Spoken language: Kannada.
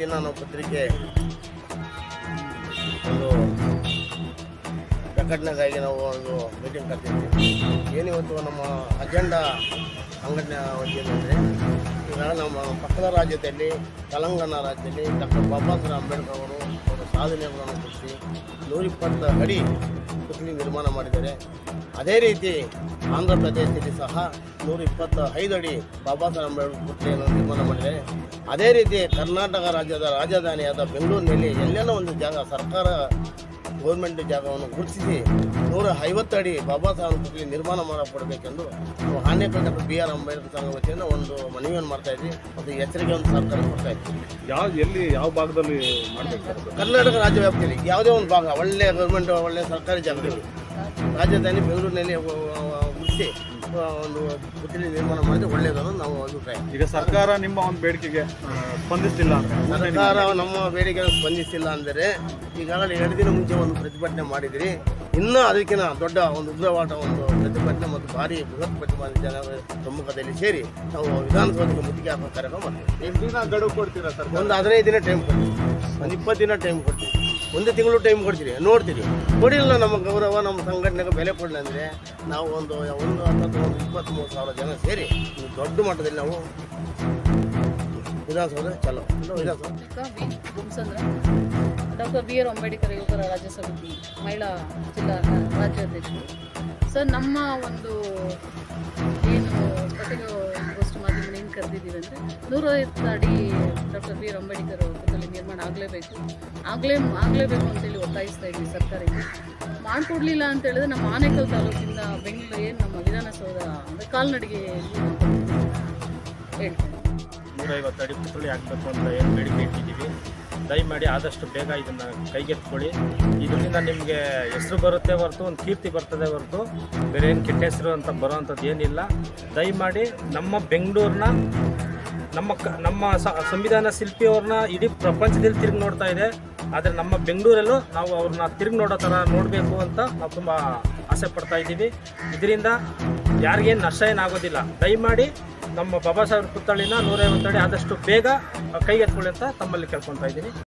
ದಿನ ನಾವು ಪತ್ರಿಕೆ ಒಂದು ಪ್ರಕಟಣೆಗಾಗಿ ನಾವು ಒಂದು ಮೀಟಿಂಗ್ ಕರ್ತಿದ್ವಿ ಏನಿವತ್ತು ನಮ್ಮ ಅಜೆಂಡಾ ಸಂಘಟನೆ ವತಿಯಿಂದ ಈಗ ನಮ್ಮ ಪಕ್ಕದ ರಾಜ್ಯದಲ್ಲಿ, ತೆಲಂಗಾಣ ರಾಜ್ಯದಲ್ಲಿ ಡಾಕ್ಟರ್ ಬಾಬಾ ಸಾಹೇಬ್ ಅಂಬೇಡ್ಕರ್ ಅವರು ಅವರ ಸಾಧನೆಗಳನ್ನು ಗುರುತಿಸಿ ನೂರಿಪ್ಪತ್ತು ಅಡಿ ಪುತ್ಲಿ ನಿರ್ಮಾಣ ಮಾಡಿದ್ದಾರೆ. ಅದೇ ರೀತಿ ಆಂಧ್ರ ಪ್ರದೇಶದಲ್ಲಿ ಸಹ ನೂರ ಇಪ್ಪತ್ತ ಐದು ಅಡಿ ಬಾಬಾ ಸಾಹೇಬ್ ಅಂಬೇಡ್ಕರ್ ಪುತ್ಲಿಯನ್ನು ನಿರ್ಮಾಣ ಮಾಡಿದ್ದಾರೆ. ಅದೇ ರೀತಿ ಕರ್ನಾಟಕ ರಾಜ್ಯದ ರಾಜಧಾನಿಯಾದ ಬೆಂಗಳೂರಿನಲ್ಲಿ ಎಲ್ಲೆಲ್ಲ ಒಂದು ಜಾಗ ಸರ್ಕಾರ ಗೌರ್ಮೆಂಟ್ ಜಾಗವನ್ನು ಗುರುತಿಸಿ ನೂರ ಐವತ್ತು ಅಡಿ ಬಾಬಾ ಸಾಹೇಬ್ ಪುತ್ಲಿ ನಿರ್ಮಾಣ ಮಾಡಕೊಡಬೇಕೆಂದು ನಾವು ಬಿ ಆರ್ ಅಂಬೇಡ್ಕರ್ ಸಂಘ ವತಿಯಿಂದ ಒಂದು ಮನವಿಯನ್ನು ಮಾಡ್ತಾ ಇದ್ವಿ. ಮತ್ತು ಎಚ್ಚರಿಕೆ ಒಂದು ಸರ್ಕಾರ ಕೊಡ್ತಾ ಇದ್ವಿ ಯಾವ ಎಲ್ಲಿ ಯಾವ ಭಾಗದಲ್ಲಿ ಮಾಡ್ಬೇಕು ಕರ್ನಾಟಕ ರಾಜ್ಯ ವ್ಯಾಪ್ತಿಯಲ್ಲಿ ಯಾವುದೇ ಒಂದು ಭಾಗ ಒಳ್ಳೆಯ ಗೌರ್ಮೆಂಟ್ ಒಳ್ಳೆಯ ಸರ್ಕಾರಿ ಜಾಗದಲ್ಲಿ ರಾಜಧಾನಿ ಬೆಂಗಳೂರಿನಲ್ಲಿ ಗುರುತಿಸಿ ಒಂದು ಪುತ್ಲಿ ನಿರ್ಮಾಣ ಮಾಡಿದ್ರೆ ಒಳ್ಳೆಯದನ್ನು ನಾವು ಅಭಿಪ್ರಾಯ ಈಗ ಸರ್ಕಾರ ನಿಮ್ಮ ಒಂದು ಬೇಡಿಕೆಗೆ ಸ್ಪಂದಿಸ್ತಿಲ್ಲ ಸರ್ಕಾರ ನಮ್ಮ ಬೇಡಿಕೆ ಸ್ಪಂದಿಸಿಲ್ಲ ಅಂದರೆ ಈಗಾಗಲೇ ಎರಡು ದಿನ ಮುಂಚೆ ಒಂದು ಪ್ರತಿಭಟನೆ ಮಾಡಿದಿರಿ. ಇನ್ನೂ ಅದಕ್ಕಿಂತ ದೊಡ್ಡ ಒಂದು ಉಗ್ರವಾದ ಒಂದು ಪ್ರತಿಭಟನೆ ಮತ್ತು ಭಾರಿ ಬೃಹತ್ ಪ್ರತಿಭಟನೆ ಜನರ ಸಮ್ಮುಖದಲ್ಲಿ ಸೇರಿ ನಾವು ವಿಧಾನಸೌಧಕ್ಕೆ ಮುತ್ತಿಗೆ ಹಾಕೋ ಕಾರ್ಯಕ್ರಮ ಮಾಡ್ತೀವಿ. ಎಷ್ಟು ದಿನ ಗಡುವು ಕೊಡ್ತೀರಾ ಸರ್ ಒಂದು ಹದಿನೈದು ದಿನ ಟೈಮ್ ಕೊಡ್ತೀವಿ. ಒಂದು ಇಪ್ಪತ್ತು ದಿನ ಟೈಮ್ ಕೊಡ್ತೀವಿ. ಒಂದು ತಿಂಗಳು ಟೈಮ್ ಕೊಡ್ತೀರಿ. ನೋಡ್ತೀರಿ. ಕೊಡಿಲ್ಲ ನಮ್ಮ ಗೌರವ, ನಮ್ಮ ಸಂಘಟನೆಗೆ ಬೆಲೆ ಕೊಡಲಿ ಅಂದರೆ ನಾವು ಒಂದು ಒಂದು ಹತ್ತತ್ತು ಒಂದು ಇಪ್ಪತ್ತ್ಮೂರು ಸಾವಿರ ಜನ ಸೇರಿ ದೊಡ್ಡ ಮಟ್ಟದಲ್ಲಿ ನಾವು ವಿಧಾನಸೌಧ ಚಲೋ. Vidhana Soudha. Doctor B R Ambedkar ಯುವಕರ ರಾಜ್ಯ ಸಮಿತಿ, ಮಹಿಳಾ ಜಿಲ್ಲಾ ರಾಜ್ಯಾಧ್ಯಕ್ಷರು. ಸರ್, ನಮ್ಮ ಒಂದು ಕರೆದಿದ್ದೀವಿ ಅಂದರೆ ನೂರೈವತ್ತು ಅಡಿ ಡಾಕ್ಟರ್ ಬಿ ಆರ್ ಅಂಬೇಡ್ಕರ್ ಅವರಲ್ಲಿ ನಿರ್ಮಾಣ ಆಗಲೇಬೇಕು. ಆಗಲೇ ಆಗಲೇಬೇಕು ಅಂತೇಳಿ ಒತ್ತಾಯಿಸ್ತಾ ಇದ್ವಿ ಸರ್ಕಾರಕ್ಕೆ. ಮಾಡಿಕೊಡ್ಲಿಲ್ಲ ಅಂತ ಹೇಳಿದ್ರೆ ನಮ್ಮ ಆನೇಕಲ್ ತಾಲೂಕಿಂದ ಬೆಂಗಳೂರು ಏನು ನಮ್ಮ ವಿಧಾನಸೌಧ ಅಂದರೆ ಕಾಲ್ನಡಿಗೆ ಹೇಳ್ತೇನೆ ನೂರೈವತ್ತು ಅಡಿ ಪುತ್ಥಳಿ ಹಾಕಬೇಕು ಅಂತ ಏನು ಬೇಡಿಕೆ ಇಟ್ಟಿದ್ದೀವಿ ದಯಮಾಡಿ ಆದಷ್ಟು ಬೇಗ ಇದನ್ನು ಕೈಗೆತ್ಕೊಳ್ಳಿ ಇದರಿಂದ ನಿಮಗೆ ಹೆಸರು ಬರುತ್ತೆ ಹೊರತು, ಒಂದು ಕೀರ್ತಿ ಬರ್ತದೆ ಹೊರತು. ಬೇರೆ ಏನು ಕೆಟ್ಟ ಹೆಸರು ಅಂತ ಬರೋವಂಥದ್ದು ಏನಿಲ್ಲ. ದಯಮಾಡಿ ನಮ್ಮ ಬೆಂಗಳೂರನ್ನ ನಮ್ಮ ಕ, ನಮ್ಮ ಸಂವಿಧಾನ ಶಿಲ್ಪಿಯವ್ರನ್ನ ಇಡೀ ಪ್ರಪಂಚದಲ್ಲಿ ತಿರುಗಿ ನೋಡ್ತಾ ಇದೆ. ಆದರೆ ನಮ್ಮ ಬೆಂಗಳೂರಲ್ಲೂ ನಾವು ಅವ್ರನ್ನ ತಿರುಗಿ ನೋಡೋ ಥರ ನೋಡಬೇಕು ಅಂತ ನಾವು ತುಂಬ ಆಸೆ ಪಡ್ತಾ ಇದ್ದೀವಿ. ಇದರಿಂದ ಯಾರಿಗೇನು ನಷ್ಟ ಏನಾಗೋದಿಲ್ಲ. ದಯಮಾಡಿ ನಮ್ಮ ಬಾಬಾ ಸಾಹೇಬ್ ಪುತ್ಥಳಿನ ನೂರೈವತ್ತಡಿ ಆದಷ್ಟು ಬೇಗ ಕೈಗೆತ್ಕೊಳ್ಳಿ ಅಂತ ತಮ್ಮಲ್ಲಿ ಕೇಳ್ಕೊತಾ ಇದ್ದೀನಿ.